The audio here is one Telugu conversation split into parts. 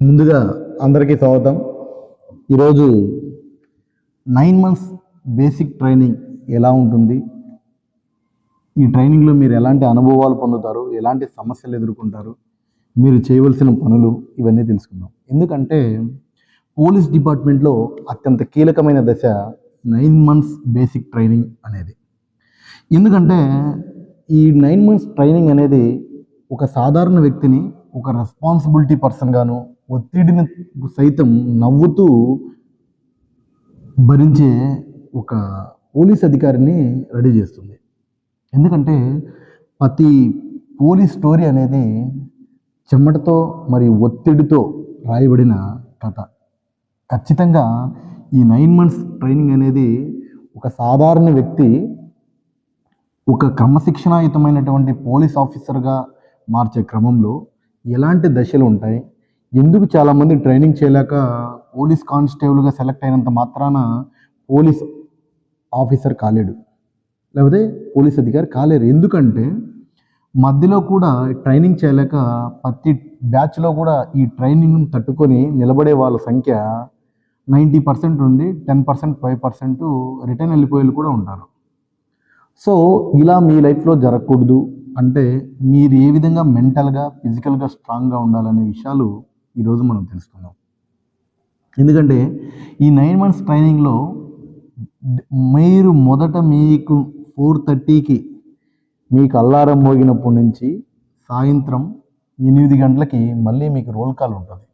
ముందుగా అందరికీ స్వాగతం. ఈరోజు నైన్ మంత్స్ బేసిక్ ట్రైనింగ్ ఎలా ఉంటుంది? ఈ ట్రైనింగ్లో మీరు ఎలాంటి అనుభవాలు పొందుతారు? ఎలాంటి సమస్యలు ఎదుర్కొంటారు? మీరు చేయవలసిన పనులు ఇవన్నీ తెలుసుకుందాం. ఎందుకంటే పోలీస్ డిపార్ట్మెంట్లో అత్యంత కీలకమైన దశ నైన్ మంత్స్ బేసిక్ ట్రైనింగ్ అనేది. ఎందుకంటే ఈ నైన్ మంత్స్ ట్రైనింగ్ అనేది ఒక సాధారణ వ్యక్తిని ఒక రెస్పాన్సిబిలిటీ పర్సన్గాను ఒత్తిడిని సైతం నవ్వుతూ భరించే ఒక పోలీస్ అధికారిని రెడీ చేస్తుంది. ఎందుకంటే ప్రతి పోలీస్ స్టోరీ అనేది చెమటతో మరి ఒత్తిడితో రాయబడిన కథ. ఖచ్చితంగా ఈ నైన్ మంత్స్ ట్రైనింగ్ అనేది ఒక సాధారణ వ్యక్తి ఒక క్రమశిక్షణాయుతమైనటువంటి పోలీస్ ఆఫీసర్గా మార్చే క్రమంలో ఎలాంటి దశలు ఉంటాయి ఎందుకు చాలామంది ట్రైనింగ్ చేయలేక పోలీస్ కానిస్టేబుల్గా సెలెక్ట్ అయినంత మాత్రాన పోలీస్ ఆఫీసర్ కాలేడు. లేకపోతే పోలీస్ అధికారి కాలేరు. ఎందుకంటే మధ్యలో కూడా ట్రైనింగ్ చేయలేక ప్రతి బ్యాచ్లో కూడా ఈ ట్రైనింగ్ తట్టుకొని నిలబడే వాళ్ళ సంఖ్య నైంటీ పర్సెంట్ ఉండి ten percent five percent return వెళ్ళిపోయేలు కూడా ఉంటారు. సో ఇలా మీ లైఫ్లో జరగకూడదు అంటే మీరు ఏ విధంగా మెంటల్గా ఫిజికల్గా స్ట్రాంగ్గా ఉండాలనే విషయాలు ఈరోజు మనం తెలుసుకుందాం. ఎందుకంటే ఈ నైన్ మంత్స్ ట్రైనింగ్లో మీరు మొదట మీకు ఫోర్ థర్టీకి మీకు అల్లారం మోగినప్పటి నుంచి సాయంత్రం ఎనిమిది గంటలకి మళ్ళీ మీకు రోల్ కాల్ ఉంటుంది.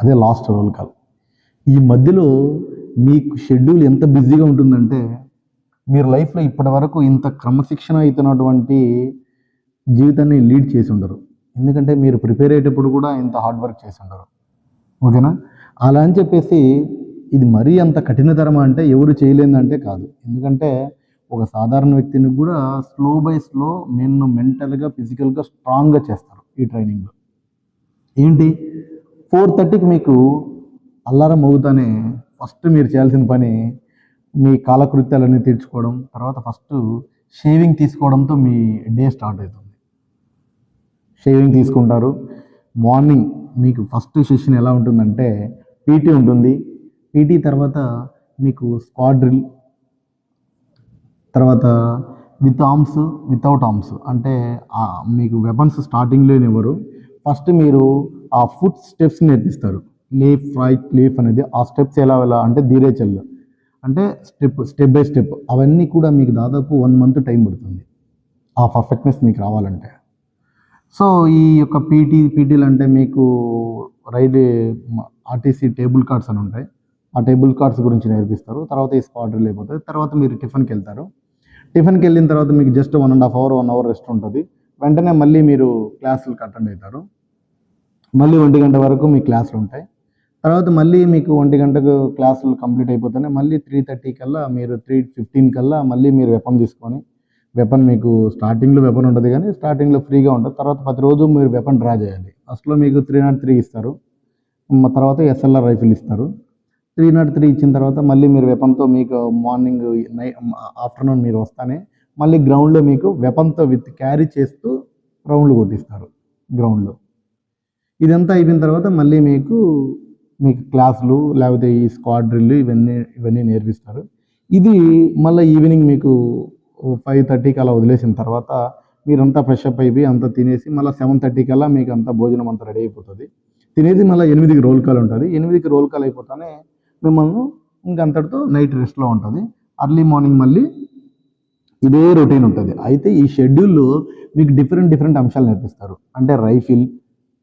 అదే లాస్ట్ రోల్ కాల్. ఈ మధ్యలో మీకు షెడ్యూల్ ఎంత బిజీగా ఉంటుందంటే మీరు లైఫ్లో ఇప్పటి వరకు ఇంత క్రమశిక్షణ అవుతున్నటువంటి జీవితాన్ని లీడ్ చేసి ఉండరు. ఎందుకంటే మీరు ప్రిపేర్ అయ్యేటప్పుడు కూడా ఇంత హార్డ్ వర్క్ చేసి ఉండరు. ఓకేనా? అలా అని చెప్పేసి ఇది మరీ అంత కఠినతరమా అంటే ఎవరు చేయలేదంటే కాదు. ఎందుకంటే ఒక సాధారణ వ్యక్తిని కూడా స్లో బై స్లో నేను మెంటల్గా ఫిజికల్గా స్ట్రాంగ్గా చేస్తారు ఈ ట్రైనింగ్లో. ఏంటి? ఫోర్ థర్టీకి మీకు అల్లారం అవుతానే ఫస్ట్ మీరు చేయాల్సిన పని మీ కాలకృత్యాలన్నీ తీర్చుకోవడం తర్వాత ఫస్ట్ షేవింగ్ తీసుకోవడంతో మీ డే స్టార్ట్ అవుతుంది. షేవింగ్ తీసుకుంటారు. మార్నింగ్ మీకు ఫస్ట్ సెషన్ ఎలా ఉంటుందంటే పీటీ ఉంటుంది. పీటీ తర్వాత మీకు స్క్వాడ్ డ్రిల్ తర్వాత విత్ ఆర్మ్స్ వితౌట్ ఆర్మ్స్. అంటే మీకు వెపన్స్ స్టార్టింగ్లో ఇవ్వరు ఫస్ట్ మీరు ఆ ఫుట్ స్టెప్స్ నేర్పిస్తారు. లేఫ్ రైట్ లేఫ్ అనేది ఆ స్టెప్స్ ఎలా ఎలా అంటే ధీరే చెల్లు అంటే స్టెప్ స్టెప్ బై స్టెప్. అవన్నీ కూడా మీకు దాదాపు వన్ మంత్ టైం పడుతుంది. ఆ పర్ఫెక్ట్నెస్ మీకు రావాలంటే. సో ఈ యొక్క పీటీ పీటీలు అంటే మీకు రైల్వే ఆర్టీసీ టేబుల్ కార్డ్స్ అని ఉంటాయి. ఆ టేబుల్ కార్డ్స్ గురించి నేర్పిస్తారు. తర్వాత ఈ స్క్వాడ్రీలు అయిపోతుంది. తర్వాత మీరు టిఫిన్కి వెళ్తారు. టిఫిన్కి వెళ్ళిన తర్వాత మీకు just one and half hour one hour rest ఉంటుంది. వెంటనే మళ్ళీ మీరు క్లాసులకు అటెండ్ అవుతారు. మళ్ళీ ఒంటి గంట వరకు మీ క్లాసులు ఉంటాయి. తర్వాత మళ్ళీ మీకు ఒంటి గంటకు క్లాసులు కంప్లీట్ అయిపోతేనే మళ్ళీ త్రీ థర్టీ కల్లా మీరు త్రీ ఫిఫ్టీన్ కల్లా మళ్ళీ మీరు వెపం తీసుకొని వెపన్ మీకు స్టార్టింగ్లో వెపన్ ఉంటుంది కానీ స్టార్టింగ్లో ఫ్రీగా ఉంటుంది. తర్వాత ప్రతిరోజు మీరు వెపన్ డ్రా చేయాలి. ఫస్ట్లో మీకు త్రీ నాట్ త్రీ ఇస్తారు. తర్వాత ఎస్ఎల్ఆర్ రైఫిల్ ఇస్తారు. త్రీ నాట్ త్రీ ఇచ్చిన తర్వాత మళ్ళీ మీరు వెపన్తో మీకు మార్నింగ్ నై ఆఫ్టర్నూన్ మీరు వస్తానే మళ్ళీ గ్రౌండ్లో మీకు వెపన్తో విత్ క్యారీ చేస్తూ రౌండ్లు కొట్టిస్తారు. గ్రౌండ్లో ఇదంతా అయిపోయిన తర్వాత మళ్ళీ మీకు మీకు క్లాసులు లేకపోతే ఈ స్క్వాడ్ డ్రిల్ ఇవన్నీ ఇవన్నీ నేర్పిస్తారు. ఇది మళ్ళీ ఈవినింగ్ మీకు ఫైవ్ థర్టీకి అలా వదిలేసిన తర్వాత మీరంతా ఫ్రెష్ అప్ అయిపోయి అంతా తినేసి మళ్ళీ సెవెన్ థర్టీ కల్లా మీకు అంతా భోజనం అంతా రెడీ అయిపోతుంది. తినేసి మళ్ళీ ఎనిమిదికి రోల్ కాల్ ఉంటుంది. ఎనిమిదికి రోల్ కాల్ అయిపోతానే మిమ్మల్ని ఇంకంతటితో నైట్ రెస్ట్లో ఉంటుంది. అర్లీ మార్నింగ్ మళ్ళీ ఇదే రొటీన్ ఉంటుంది. అయితే ఈ షెడ్యూల్లో మీకు డిఫరెంట్ డిఫరెంట్ అంశాలు నేర్పిస్తారు. అంటే రైఫిల్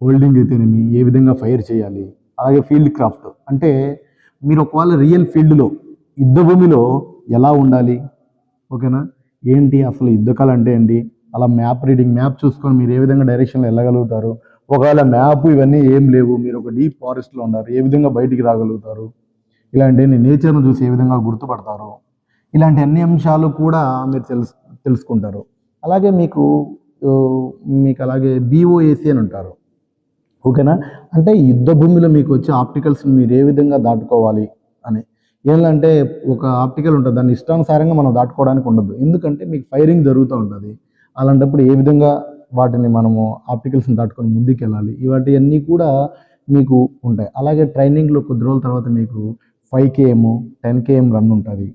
హోల్డింగ్ అయితేనేమి ఏ విధంగా ఫైర్ చేయాలి అలాగే ఫీల్డ్ క్రాఫ్ట్ అంటే మీరు ఒకవేళ రియల్ ఫీల్డ్లో యుద్ధ భూమిలో ఎలా ఉండాలి? ఓకేనా? ఏంటి అసలు యుద్ధకాలం అంటే ఏంటి? అలా మ్యాప్ రీడింగ్ మ్యాప్ చూసుకొని మీరు ఏ విధంగా డైరెక్షన్లో వెళ్ళగలుగుతారు? ఒకవేళ మ్యాప్ ఇవన్నీ ఏం లేవు మీరు ఒక డీప్ ఫారెస్ట్లో ఉన్నారు ఏ విధంగా బయటికి రాగలుగుతారు? ఇలాంటి నేచర్ను చూసి ఏ విధంగా గుర్తుపడతారు? ఇలాంటి అన్ని అంశాలు కూడా మీరు తెలుసు తెలుసుకుంటారు. అలాగే మీకు మీకు అలాగే బీఓఏసీ అని ఉంటారు ఓకేనా? అంటే యుద్ధ భూమిలో మీకు వచ్చే ఆప్టికల్స్ని మీరు ఏ విధంగా దాటుకోవాలి అని. ఏంటంటే ఒక ఆప్టికల్ ఉంటుంది. దాన్ని ఇష్టానుసారంగా మనం దాటుకోవడానికి ఉండదు. ఎందుకంటే మీకు ఫైరింగ్ జరుగుతూ ఉంటుంది. అలాంటప్పుడు ఏ విధంగా వాటిని మనము ఆప్టికల్స్ని దాటుకొని ముందుకు వెళ్ళాలి ఇవాటి కూడా మీకు ఉంటాయి. అలాగే ట్రైనింగ్లో కొద్ది రోజుల తర్వాత మీకు five KM ten KM run ఉంటుంది.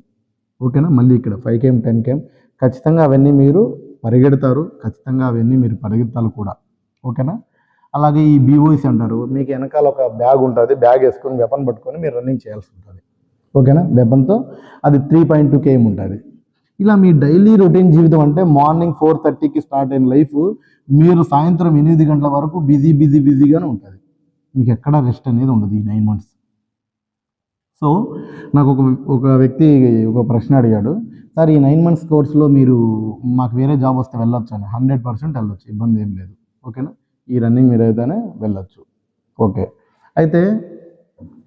ఓకేనా? మళ్ళీ ఇక్కడ ఫైవ్ కేఎం టెన్ కేఎం. ఖచ్చితంగా అవన్నీ మీరు పరిగెడతారు. ఖచ్చితంగా అవన్నీ మీరు పరిగెత్తాలి కూడా. ఓకేనా? అలాగే ఈ బీఓసి అంటారు. మీకు వెనకాల ఒక బ్యాగ్ ఉంటుంది. బ్యాగ్ వేసుకొని వెపన్ పట్టుకొని మీరు రన్నింగ్ చేయాల్సి ఉంటుంది. ఓకేనా? వెపన్తో అది త్రీ పాయింట్ టూ కేఎం ఉంటుంది ఇలా మీ డైలీ రొటీన్ జీవితం అంటే మార్నింగ్ ఫోర్ థర్టీకి స్టార్ట్ అయిన లైఫ్ మీరు సాయంత్రం ఎనిమిది గంటల వరకు బిజీ బిజీ బిజీగానే ఉంటుంది. మీకు ఎక్కడ రెస్ట్ అనేది ఉండదు ఈ నైన్ మంత్స్ సో నాకు ఒక ఒక వ్యక్తి ఒక ప్రశ్న అడిగాడు. సార్ ఈ నైన్ మంత్స్ కోర్స్లో మీరు మాకు వేరే జాబ్ వస్తే వెళ్ళొచ్చు అని. హండ్రెడ్ పర్సెంట్ వెళ్ళొచ్చు. ఇబ్బంది ఏం లేదు. ఓకేనా? ఈ రన్నింగ్ మీరు అయితేనే వెళ్ళొచ్చు. ఓకే. అయితే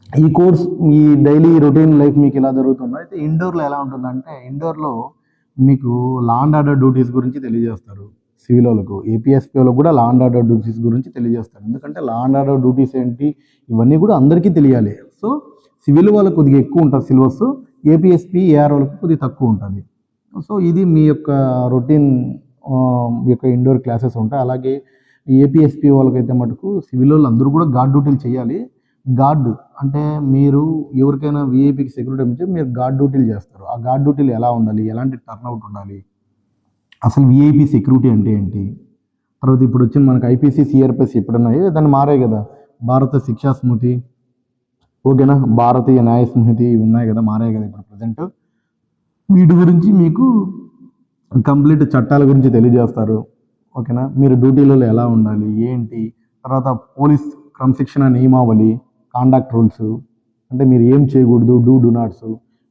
ఈ కోర్స్ మీ డైలీ రొటీన్ లైఫ్ మీకు ఇలా జరుగుతుందో అయితే ఇండోర్లో ఎలా ఉంటుందంటే ఇండోర్లో మీకు లాండ్ ఆర్డర్ డ్యూటీస్ గురించి తెలియజేస్తారు. సివిల్ వాళ్ళకు ఏపీఎస్పీ వాళ్ళకు కూడా లాండ్ ఆర్డర్ డ్యూటీస్ గురించి తెలియజేస్తారు. ఎందుకంటే లాండ్ ఆర్డర్ డ్యూటీస్ ఏంటి ఇవన్నీ కూడా అందరికీ తెలియాలి. సో సివిల్ వాళ్ళకు కొద్దిగా ఎక్కువ ఉంటుంది సిలబస్ ఏపీఎస్పీ ఏఆర్ వాళ్ళకు కొద్దిగా తక్కువ ఉంటుంది. సో ఇది మీ యొక్క రొటీన్ మీ యొక్క ఇండోర్ క్లాసెస్ ఉంటాయి. అలాగే ఏపీఎస్పీ వాళ్ళకైతే మటుకు సివిల్ వాళ్ళు అందరూ కూడా గార్డ్ డ్యూటీలు చేయాలి. గార్డ్ అంటే మీరు ఎవరికైనా విఐపికి సెక్యూరిటీ ఇచ్చి మీరు గార్డ్ డ్యూటీలు చేస్తారు. ఆ గార్డ్ డ్యూటీలు ఎలా ఉండాలి? ఎలాంటి టర్న్అవుట్ ఉండాలి? అసలు విఐపి సెక్యూరిటీ అంటే ఏంటి? తర్వాత ఇప్పుడు వచ్చిన మనకి ఐపీసీ సిఆర్పిఎస్ ఎప్పుడున్నాయి దాన్ని మారే కదా? భారత శిక్షా స్మృతి. ఓకేనా? భారతీయ న్యాయ స్మృతి ఇవి ఉన్నాయి కదా మారే కదా ఇప్పుడు ప్రజెంట్ వీటి గురించి మీకు కంప్లీట్ చట్టాల గురించి తెలియజేస్తారు. ఓకేనా? మీరు డ్యూటీలలో ఎలా ఉండాలి? ఏంటి? తర్వాత పోలీస్ క్రమశిక్షణ నియమావళి. కాండక్ట్ రూల్స్ అంటే మీరు ఏం చేయకూడదు డూ డూ నాట్స్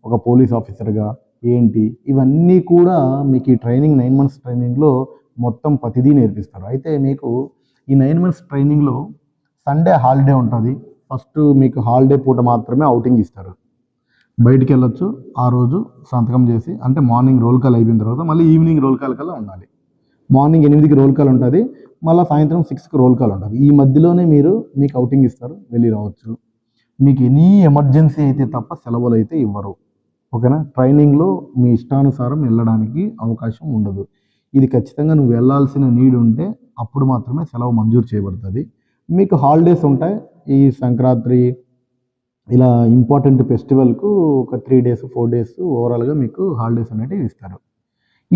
ఒక పోలీస్ ఆఫీసర్గా ఏంటి ఇవన్నీ కూడా మీకు ఈ ట్రైనింగ్ నైన్ మంత్స్ ట్రైనింగ్లో మొత్తం ప్రతిదీ నేర్పిస్తారు. అయితే మీకు ఈ నైన్ మంత్స్ ట్రైనింగ్లో సండే హాలిడే ఉంటుంది. ఫస్ట్ మీకు హాలిడే పూట మాత్రమే అవుటింగ్ ఇస్తారు. బయటికి వెళ్ళొచ్చు ఆ రోజు సంతకం చేసి అంటే మార్నింగ్ రోల్ కాల్ అయిపోయిన తర్వాత మళ్ళీ ఈవినింగ్ రోల్ కాల్ కల్లా ఉండాలి. మార్నింగ్ ఎనిమిదికి రోల్ కాల్ ఉంటుంది మళ్ళీ సాయంత్రం సిక్స్కి రోల్ కాల్ ఉంటుంది. ఈ మధ్యలోనే మీరు మీకు అవుటింగ్ ఇస్తారు వెళ్ళి రావచ్చు. మీకు ఎనీ ఎమర్జెన్సీ అయితే తప్ప సెలవులు అయితే ఇవ్వరు. ఓకేనా? ట్రైనింగ్లో మీ ఇష్టానుసారం వెళ్ళడానికి అవకాశం ఉండదు. ఇది ఖచ్చితంగా నువ్వు వెళ్ళాల్సిన నీడ్ ఉంటే అప్పుడు మాత్రమే సెలవు మంజూరు చేయబడుతుంది. మీకు హాలిడేస్ ఉంటాయి. ఈ సంక్రాంతి ఇలా ఇంపార్టెంట్ ఫెస్టివల్కు ఒక త్రీ డేస్ ఫోర్ డేస్ ఓవరాల్గా మీకు హాలిడేస్ అనేటివి ఇస్తారు.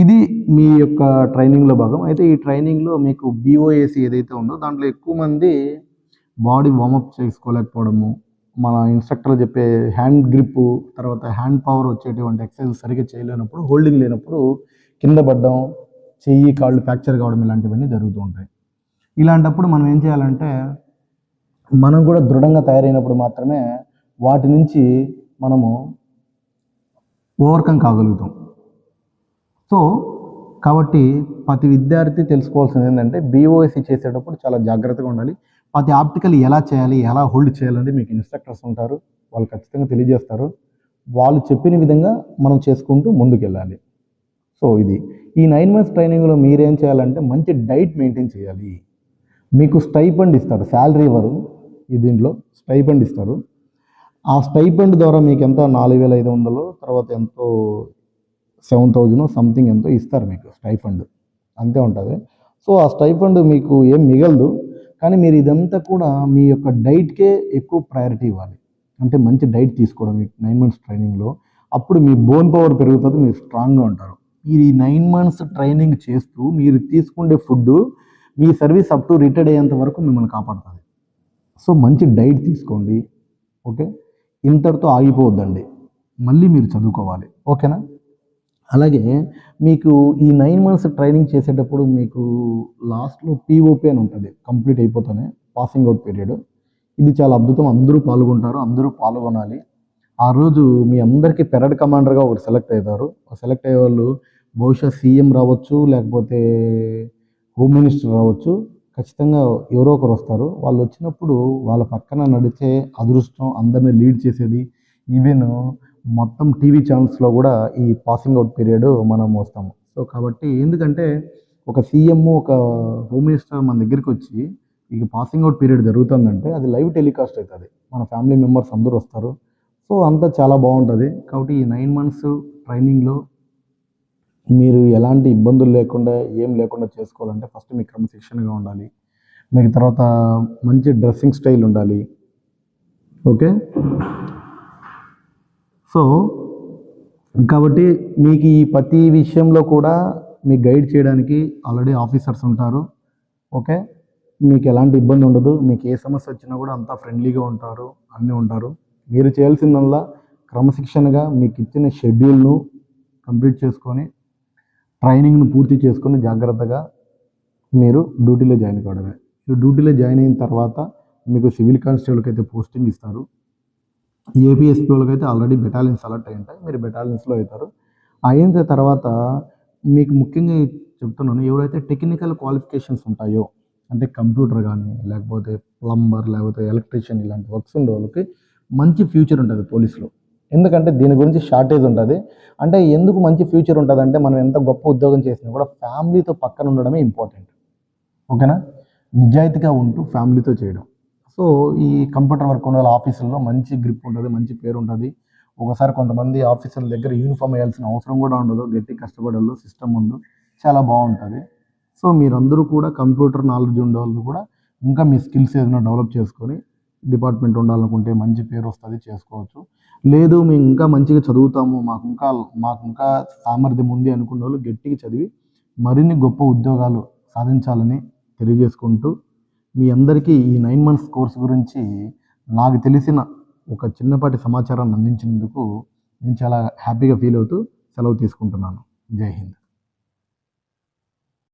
ఇది మీ యొక్క ట్రైనింగ్లో భాగం. అయితే ఈ ట్రైనింగ్లో మీకు బీఓఏసీ ఏదైతే ఉందో దాంట్లో ఎక్కువ మంది బాడీ వార్మప్ చేసుకోలేకపోవడము మన ఇన్స్ట్రక్టర్ చెప్పే హ్యాండ్ గ్రిప్ తర్వాత హ్యాండ్ పవర్ వచ్చేటువంటి ఎక్సర్సైజ్ సరిగ్గా చేయలేనప్పుడు హోల్డింగ్ లేనప్పుడు కింద పడడం చెయ్యి కాళ్ళు ఫ్రాక్చర్ కావడం ఇలాంటివన్నీ జరుగుతూ ఉంటాయి. ఇలాంటప్పుడు మనం ఏం చేయాలంటే మనం కూడా దృఢంగా తయారైనప్పుడు మాత్రమే వాటి నుంచి మనము ఓవర్కమ్ కాగలుగుతాం. సో కాబట్టి ప్రతి విద్యార్థి తెలుసుకోవాల్సింది ఏంటంటే బీఓఎస్సీ చేసేటప్పుడు చాలా జాగ్రత్తగా ఉండాలి. ప్రతి ఆప్టికల్ ఎలా చేయాలి ఎలా హోల్డ్ చేయాలని మీకు ఇన్స్ట్రక్టర్స్ ఉంటారు వాళ్ళు ఖచ్చితంగా తెలియజేస్తారు. వాళ్ళు చెప్పిన విధంగా మనం చేసుకుంటూ ముందుకెళ్ళాలి. సో ఇది. ఈ నైన్ మంత్స్ ట్రైనింగ్లో మీరేం చేయాలంటే మంచి డైట్ మెయింటైన్ చేయాలి. మీకు స్టైపండ్ ఇస్తారు శాలరీ ఇవ్వరు ఈ దీంట్లో స్టైపండ్ ఇస్తారు. ఆ స్టైపండ్ ద్వారా మీకు ఎంత? నాలుగు వేల ఐదు వందలు తర్వాత ఎంతో సెవెన్ థౌజండ్ సంథింగ్ ఎంతో ఇస్తారు మీకు స్టైఫండ్ అంతే ఉంటుంది. సో ఆ స్టైఫండ్ మీకు ఏం మిగలదు. కానీ మీరు ఇదంతా కూడా మీ యొక్క డైట్కే ఎక్కువ ప్రయారిటీ ఇవ్వాలి. అంటే మంచి డైట్ తీసుకోవడం ఈ నైన్ మంత్స్ ట్రైనింగ్లో అప్పుడు మీ బోన్ పవర్ పెరుగుతుంది మీరు స్ట్రాంగ్గా ఉంటారు. మీరు ఈ నైన్ మంత్స్ ట్రైనింగ్ చేస్తూ మీరు తీసుకునే ఫుడ్ మీ సర్వీస్ అప్ టు రిటైర్డ్ అయ్యేంత వరకు మిమ్మల్ని కాపాడుతుంది. సో మంచి డైట్ తీసుకోండి. ఓకే? ఇంతటితో ఆగిపోవద్దండి. మళ్ళీ మీరు చదువుకోవాలి. ఓకేనా? అలాగే మీకు ఈ నైన్ మంత్స్ ట్రైనింగ్ చేసేటప్పుడు మీకు లాస్ట్లో పీఓపీ అని ఉంటుంది. కంప్లీట్ అయిపోతానే పాసింగ్ అవుట్ పీరియడ్ ఇది చాలా అద్భుతం. అందరూ పాల్గొంటారు అందరూ పాల్గొనాలి. ఆ రోజు మీ అందరికీ పెరడ్ కమాండర్గా ఒకటి సెలెక్ట్ అవుతారు. సెలెక్ట్ అయ్యే వాళ్ళు బహుశా సీఎం రావచ్చు లేకపోతే హోమ్ మినిస్టర్ రావచ్చు. ఖచ్చితంగా ఎవరో ఒకరు వస్తారు. వాళ్ళు వచ్చినప్పుడు వాళ్ళ పక్కన నడిచే అదృష్టం అందరిని లీడ్ చేసేది ఈవెన్ మొత్తం టీవీ ఛానల్స్లో కూడా ఈ పాసింగ్ అవుట్ పీరియడ్ మనం వస్తాము. సో కాబట్టి ఎందుకంటే ఒక సీఎం ఒక హోమ్ మినిస్టర్ మన దగ్గరికి వచ్చి ఇక పాసింగ్ అవుట్ పీరియడ్ జరుగుతుందంటే అది లైవ్ టెలికాస్ట్ అవుతుంది. మన ఫ్యామిలీ మెంబర్స్ అందరూ వస్తారు. సో అంతా చాలా బాగుంటుంది. కాబట్టి ఈ నైన్ మంత్స్ ట్రైనింగ్లో మీరు ఎలాంటి ఇబ్బందులు లేకుండా ఏం లేకుండా చేసుకోవాలంటే ఫస్ట్ మీ క్రమశిక్షణగా ఉండాలి. మీకు తర్వాత మంచి డ్రెస్సింగ్ స్టైల్ ఉండాలి. ఓకే? సో కాబట్టి మీకు ఈ ప్రతి విషయంలో కూడా మీకు గైడ్ చేయడానికి ఆల్రెడీ ఆఫీసర్స్ ఉంటారు. ఓకే? మీకు ఎలాంటి ఇబ్బంది ఉండదు. మీకు ఏ సమస్య వచ్చినా కూడా అంతా ఫ్రెండ్లీగా ఉంటారు. అన్నీ ఉంటారు. మీరు చేయాల్సిందల్లా క్రమశిక్షణగా మీకు ఇచ్చిన షెడ్యూల్ను కంప్లీట్ చేసుకొని ట్రైనింగ్ను పూర్తి చేసుకొని జాగ్రత్తగా మీరు డ్యూటీలో జాయిన్ కావడమే. మీరు డ్యూటీలో జాయిన్ అయిన తర్వాత మీకు సివిల్ కానిస్టేబుల్కి అయితే పోస్టింగ్ ఇస్తారు. ఏపీఎస్పీ వాళ్ళకి అయితే ఆల్రెడీ బెటాలియన్స్ అలర్ట్ అయి ఉంటాయి. మీరు బెటాలియన్స్లో అవుతారు. అయిన తర్వాత మీకు ముఖ్యంగా చెప్తున్నాను ఎవరైతే టెక్నికల్ క్వాలిఫికేషన్స్ ఉంటాయో అంటే కంప్యూటర్ కానీ లేకపోతే ప్లంబర్ లేకపోతే ఎలక్ట్రీషియన్ ఇలాంటి వర్క్స్ ఉండే వాళ్ళకి మంచి ఫ్యూచర్ ఉంటుంది పోలీసులో. ఎందుకంటే దీని గురించి షార్టేజ్ ఉంటుంది. అంటే ఎందుకు మంచి ఫ్యూచర్ ఉంటుంది అంటే మనం ఎంత గొప్ప ఉద్యోగం చేసినా కూడా ఫ్యామిలీతో పక్కన ఉండడమే ఇంపార్టెంట్. ఓకేనా? నిజాయితీగా ఉంటూ ఫ్యామిలీతో చేయడం. సో ఈ కంప్యూటర్ వర్క్ ఉండాలి ఆఫీసుల్లో మంచి గ్రిప్ ఉంటుంది మంచి పేరు ఉంటుంది. ఒకసారి కొంతమంది ఆఫీసర్ల దగ్గర యూనిఫామ్ వేయాల్సిన అవసరం కూడా ఉండదు గట్టి కష్టపడల్లో సిస్టమ్ ముందు చాలా బాగుంటుంది. సో మీరందరూ కూడా కంప్యూటర్ నాలెడ్జ్ ఉండే వాళ్ళు కూడా ఇంకా మీ స్కిల్స్ ఏదైనా డెవలప్ చేసుకొని డిపార్ట్మెంట్ ఉండాలనుకుంటే మంచి పేరు వస్తుంది చేసుకోవచ్చు. లేదు మేము ఇంకా మంచిగా చదువుతాము మాకు ఇంకా మాకు ఇంకా సామర్థ్యం ఉంది అనుకున్న వాళ్ళు గట్టిగా చదివి మరిన్ని గొప్ప ఉద్యోగాలు సాధించాలని తెలియజేసుకుంటూ మీ అందరికీ ఈ నైన్ మంత్స్ కోర్స్ గురించి నాకు తెలిసిన ఒక చిన్నపాటి సమాచారాన్ని అందించినందుకు నేను చాలా హ్యాపీగా ఫీల్ అవుతూ సెలవు తీసుకుంటున్నాను. జై హింద్.